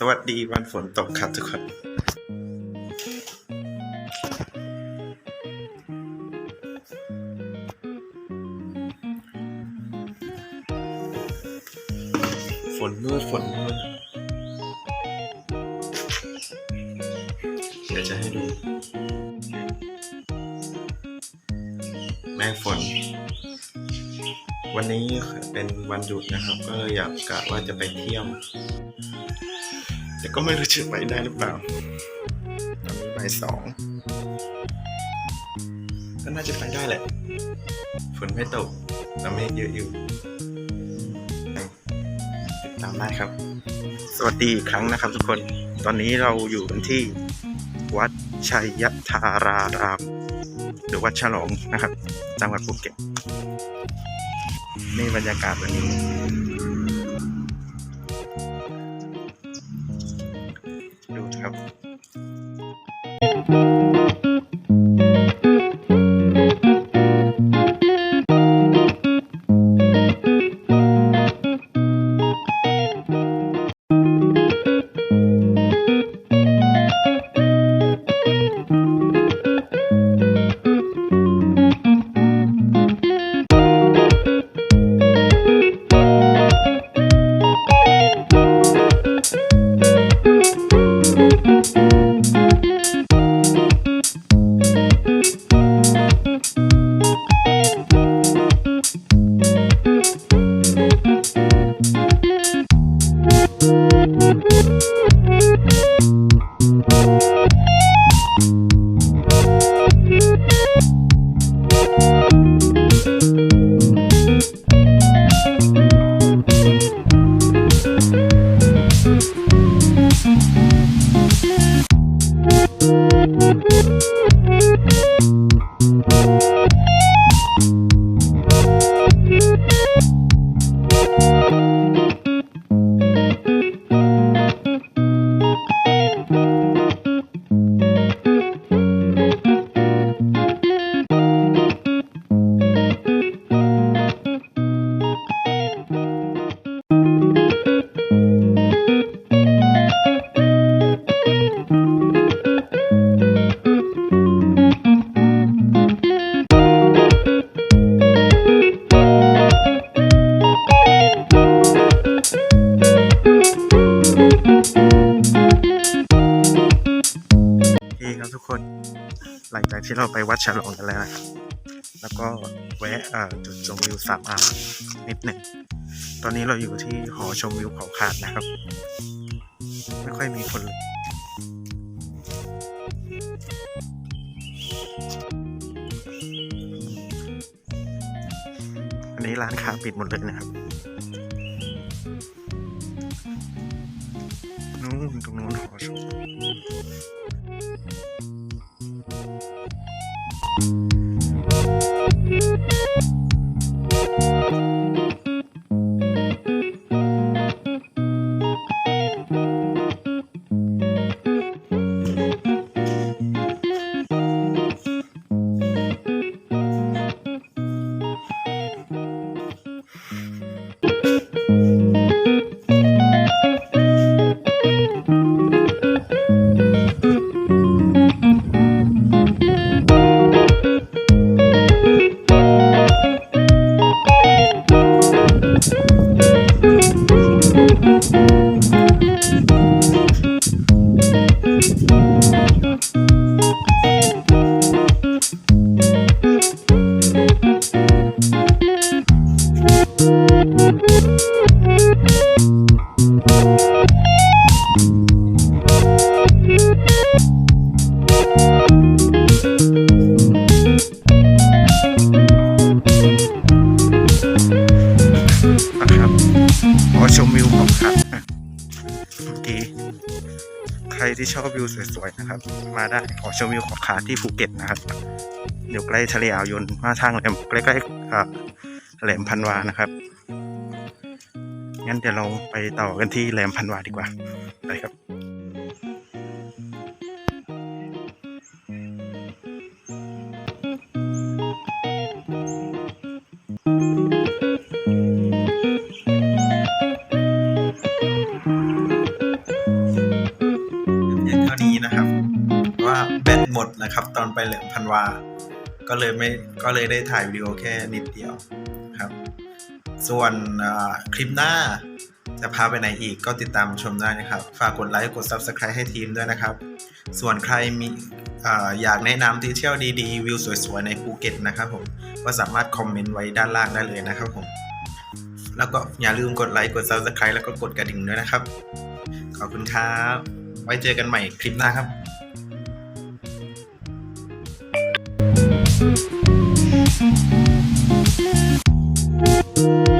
สวัสดีวันฝนตกครับทุกคน ฝนมืดฝนมืดเดี๋ยวจะให้ดู แม่ฝน วันนี้เป็นวันหยุดนะครับ ก็อยากกะว่าจะไปเที่ยว แต่ก็ไม่รู้จะไปได้หรือเปล่าตอนนี้บ่ายสองก็น่าจะไปได้แหละฝนไม่ตกแต่เมฆเยอะอยู่ติดตามได้ครับ สวัสดีอีกครั้งนะครับทุกคน ตอนนี้เราอยู่กันที่วัดชัยธาราราม หรือวัดฉลองนะครับ จังหวัดภูเก็ตนี่บรรยากาศวันนี้ ที่เราไปวัดฉลองกันแล้วนะครับแล้วก็แวะจุดชมวิวสามอ่าวนิดหนึ่ง ตอนนี้เราอยู่ที่หอชมวิวเขาขาดนะครับ ไม่ค่อยมีคนเลยอันนี้ร้านค้าปิดหมดเลยนะครับนู้นตรงนู้นหอชม ที่ชอบวิวสวยๆนะครับ มาได้ขอชมวิวของขาที่ภูเก็ตนะครับ อยู่ใกล้ทะเลอ่าวยนมาทางแหลมใกล้ๆอ่าแหลมพันวานะครับงั้นเดี๋ยวเราไปต่อกันที่แหลมพันวาดีกว่าไปครับ หมดนะครับ ตอนไปเหลืองพันวา ก็เลยไม่ก็เลยได้ถ่ายวิดีโอแค่นิดเดียวครับ ส่วนคลิปหน้าจะพาไปไหนอีกก็ติดตามชมได้นะครับ ฝากกดไลค์กด Subscribe ให้ทีมด้วยนะครับ ส่วนใครมีออยากแนะนำที่เที่ยวดีๆ วิวสวยๆ ในภูเก็ตนะครับผม ก็สามารถคอมเมนต์ไว้ด้านล่างได้เลยนะครับผม แล้วก็อย่าลืมกดไลค์กด Subscribe แล้วก็กดกระดิ่งด้วยนะครับ ขอบคุณครับ ไว้เจอกันใหม่คลิปหน้าครับ Thank